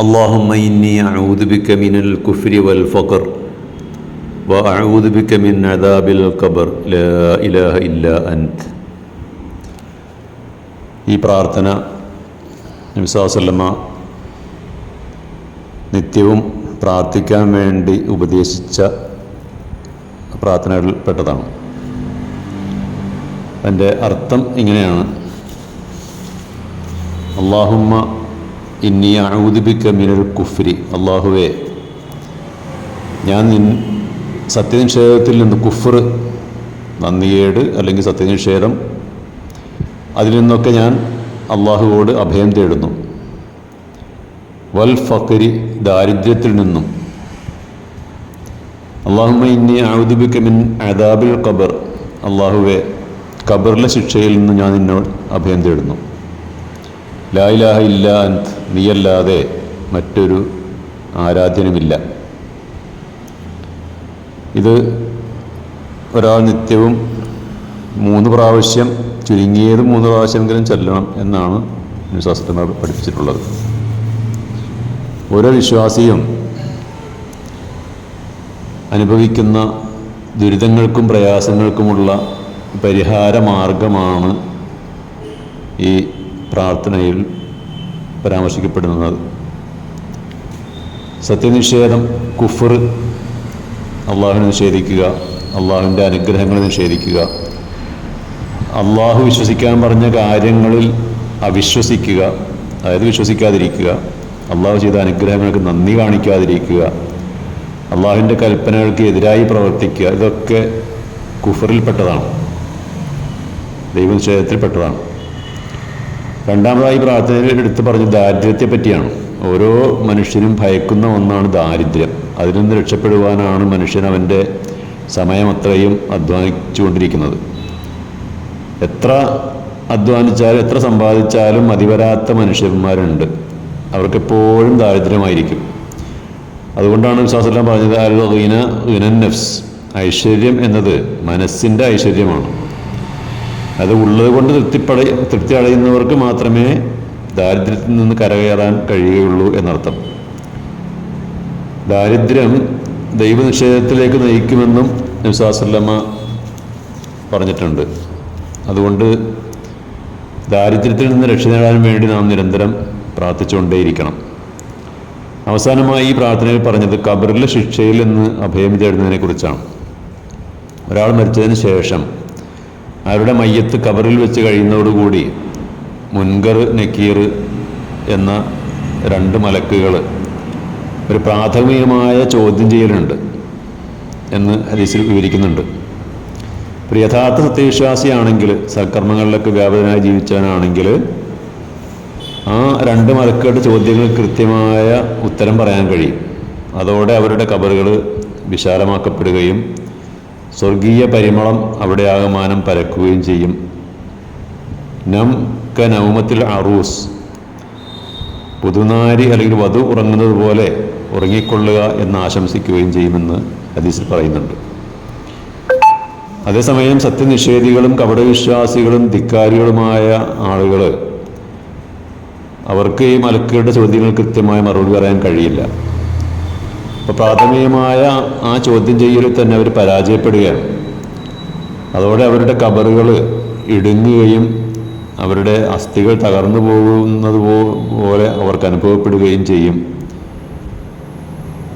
اللهم إني أعوذ بك من الكفر والفقر وأعوذ بك من عذاب القبر لا إله إلا أنت ഈ പ്രാർത്ഥന നബിസ്വല്ലമ്മ നിത്യവും പ്രാർത്ഥിക്കാൻ വേണ്ടി ഉപദേശിച്ച പ്രാർത്ഥനകളിൽ പെട്ടതാണ് അതിൻ്റെ അർത്ഥം ഇങ്ങനെയാണ് അള്ളാഹുമ്മ ഇന്നി അഴുദിബിക്ക മിനൽ കുഫ്രി. അള്ളാഹുവേ ഞാൻ നിൻ സത്യനിഷേധത്തിൽ നിന്ന് കുഫർ നന്ദിയേട് അല്ലെങ്കിൽ സത്യനിഷേധം അതിൽ നിന്നൊക്കെ ഞാൻ അള്ളാഹുവോട് അഭയം തേടുന്നു. വൽ ഫക്കരി ദാരിദ്ര്യത്തിൽ നിന്നും. അള്ളാഹുമ ഇന്നി ഔദുബിക്ക മിൻ അദാബിൽ ഖബർ. അള്ളാഹുവെ ഖബറിലെ ശിക്ഷയിൽ നിന്ന് ഞാൻ നിന്നോട് അഭയം തേടുന്നു. ലായിലാഹ ഇല്ല അന്ത് നീയല്ലാതെ മറ്റൊരു ആരാധ്യനുമില്ല. ഇത് ഒരാൾ നിത്യവും മൂന്ന് പ്രാവശ്യം ചുരുങ്ങിയത് മൂന്ന് പ്രാവശ്യമെങ്കിലും ചെല്ലണം എന്നാണ് ശാസ്ത്രജ്ഞർ പഠിപ്പിച്ചിട്ടുള്ളത്. ഓരോ വിശ്വാസിയും അനുഭവിക്കുന്ന ദുരിതങ്ങൾക്കും പ്രയാസങ്ങൾക്കുമുള്ള പരിഹാര മാർഗമാണ് ഈ പ്രാർത്ഥനയിൽ പരാമർശിക്കപ്പെടുന്നത്. സത്യനിഷേധം കുഫർ അള്ളാഹുവിനെ നിഷേധിക്കുക അള്ളാഹുവിന്റെ അനുഗ്രഹങ്ങളെ നിഷേധിക്കുക. അള്ളാഹു വിശ്വസിക്കാൻ പറഞ്ഞ കാര്യങ്ങളിൽ അവിശ്വസിക്കുക അതായത് വിശ്വസിക്കാതിരിക്കുക. അള്ളാഹു ചെയ്ത അനുഗ്രഹങ്ങൾക്ക് നന്ദി കാണിക്കാതിരിക്കുക. അള്ളാഹുവിന്റെ കൽപ്പനകൾക്ക് എതിരായി പ്രവർത്തിക്കുക ഇതൊക്കെ കുഫറിൽപ്പെട്ടതാണ് ദൈവനിഷേധത്തിൽപ്പെട്ടതാണ്. രണ്ടാമതായി പ്രാർത്ഥനയിൽ എടുത്തു പറഞ്ഞ ദാരിദ്ര്യത്തെ പറ്റിയാണ് ഓരോ മനുഷ്യനും ഭയക്കുന്ന ഒന്നാണ് ദാരിദ്ര്യം. അതിൽ നിന്ന് രക്ഷപ്പെടുവാനാണ് മനുഷ്യൻ അവന്റെ സമയം അത്രയും അധ്വാനിച്ചുകൊണ്ടിരിക്കുന്നത്. എത്ര അധ്വാനിച്ചാലും എത്ര സമ്പാദിച്ചാലും മതിവരാത്ത മനുഷ്യന്മാരുണ്ട്. അവർക്കെപ്പോഴും ദാരിദ്ര്യമായിരിക്കും. അതുകൊണ്ടാണ് വിശ്വാസമെല്ലാം പറഞ്ഞത് അൽ ഗീന ഗിനൻ നഫ്സ് ഐശ്വര്യം എന്നത് മനസ്സിന്റെ ഐശ്വര്യമാണ്. അത് ഉള്ളത് കൊണ്ട് തൃപ്തിപ്പട തൃപ്തി അടയുന്നവർക്ക് മാത്രമേ ദാരിദ്ര്യത്തിൽ നിന്ന് കരകയറാൻ കഴിയുകയുള്ളൂ എന്നർത്ഥം. ദാരിദ്ര്യം ദൈവനിഷേധത്തിലേക്ക് നയിക്കുമെന്നും നിസാസല്ലമ്മ പറഞ്ഞിട്ടുണ്ട്. അതുകൊണ്ട് ദാരിദ്ര്യത്തിൽ നിന്ന് രക്ഷ നേടാൻ വേണ്ടി നാം നിരന്തരം പ്രാർത്ഥിച്ചുകൊണ്ടേയിരിക്കണം. അവസാനമായി ഈ പ്രാർത്ഥനയിൽ പറഞ്ഞത് കബറിലെ ശിക്ഷയിൽ നിന്ന് അഭയം തേടുന്നതിനെ കുറിച്ചാണ് ഒരാൾ മരിച്ചതിന് ശേഷം അവരുടെ മയ്യത്ത് കബറിൽ വെച്ച് കഴിയുന്നതോടുകൂടി മുൻകർ നക്കീർ എന്ന രണ്ട് മലക്കുകൾ ഒരു പ്രാഥമികമായ ചോദ്യം ചെയ്യലുണ്ട് എന്ന് ഹദീസിൽ വിവരിക്കുന്നുണ്ട്. ഒരു യഥാർത്ഥ സത്യവിശ്വാസിയാണെങ്കിൽ സൽക്കർമ്മങ്ങളിലൊക്കെ വ്യാപകനായി ജീവിച്ചവനാണെങ്കിൽ ആ രണ്ട് മലക്കുകളുടെ ചോദ്യങ്ങൾ കൃത്യമായ ഉത്തരം പറയാൻ കഴിയും. അതോടെ അവരുടെ കബറുകൾ വിശാലമാക്കപ്പെടുകയും സ്വർഗീയ പരിമളം അവിടെ ആകമാനം പരക്കുകയും ചെയ്യും. നം ക നൗമത്തിൽ അറൂസ്. പുതുനാരി അല്ലെങ്കിൽ വധു ഉറങ്ങുന്നത് പോലെ ഉറങ്ങിക്കൊള്ളുക എന്ന് ആശംസിക്കുകയും ചെയ്യുമെന്ന് ഹദീസിൽ പറയുന്നുണ്ട്. അതേസമയം സത്യനിഷേധികളും കപടവിശ്വാസികളും ധിക്കാരികളുമായ ആളുകൾ അവർക്ക് ഈ മലക്കുകളുടെ ചോദ്യങ്ങൾ കൃത്യമായ മറുപടി പറയാൻ കഴിയില്ല. അപ്പോൾ പ്രാഥമികമായ ആ ചോദ്യം ചെയ്യലിൽ തന്നെ അവർ പരാജയപ്പെടുകയാണ്. അതോടെ അവരുടെ കബറുകൾ ഇടുങ്ങുകയും അവരുടെ അസ്ഥികൾ തകർന്നു പോകുന്നത് പോലെ അവർക്ക് അനുഭവപ്പെടുകയും ചെയ്യും.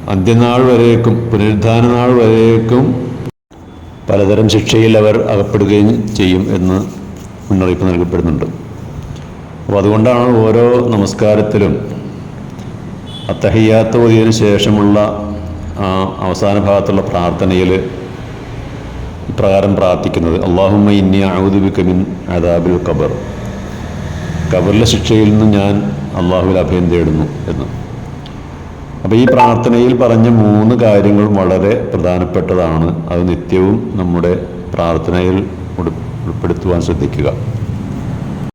അന്ത്യനാൾ വരേക്കും പുനരുദ്ധാന നാൾ വരേക്കും പലതരം ശിക്ഷയിൽ അവർ അകപ്പെടുകയും ചെയ്യും എന്ന് മുന്നറിയിപ്പ് നൽകപ്പെടുന്നുണ്ട്. അപ്പോൾ അതുകൊണ്ടാണ് ഓരോ നമസ്കാരത്തിലും അത്തഹിയാത്ത ഓതിയതിനു ശേഷമുള്ള ആ അവസാന ഭാഗത്തുള്ള പ്രാർത്ഥനയിൽ ഇപ്രകാരം പ്രാർത്ഥിക്കുന്നത്. അള്ളാഹുമ്മ ഇന്നി ഔദുബിക്കമിൻ അദാബിൽ ഖബർ. ഖബറിലെ ശിക്ഷയിൽ നിന്ന് ഞാൻ അള്ളാഹുവിൽ അഭയം തേടുന്നു എന്ന്. അപ്പോൾ ഈ പ്രാർത്ഥനയിൽ പറഞ്ഞ മൂന്ന് കാര്യങ്ങൾ വളരെ പ്രധാനപ്പെട്ടതാണ്. അത് നിത്യവും നമ്മുടെ പ്രാർത്ഥനയിൽ ഉൾപ്പെടുത്തുവാൻ ശ്രദ്ധിക്കുക.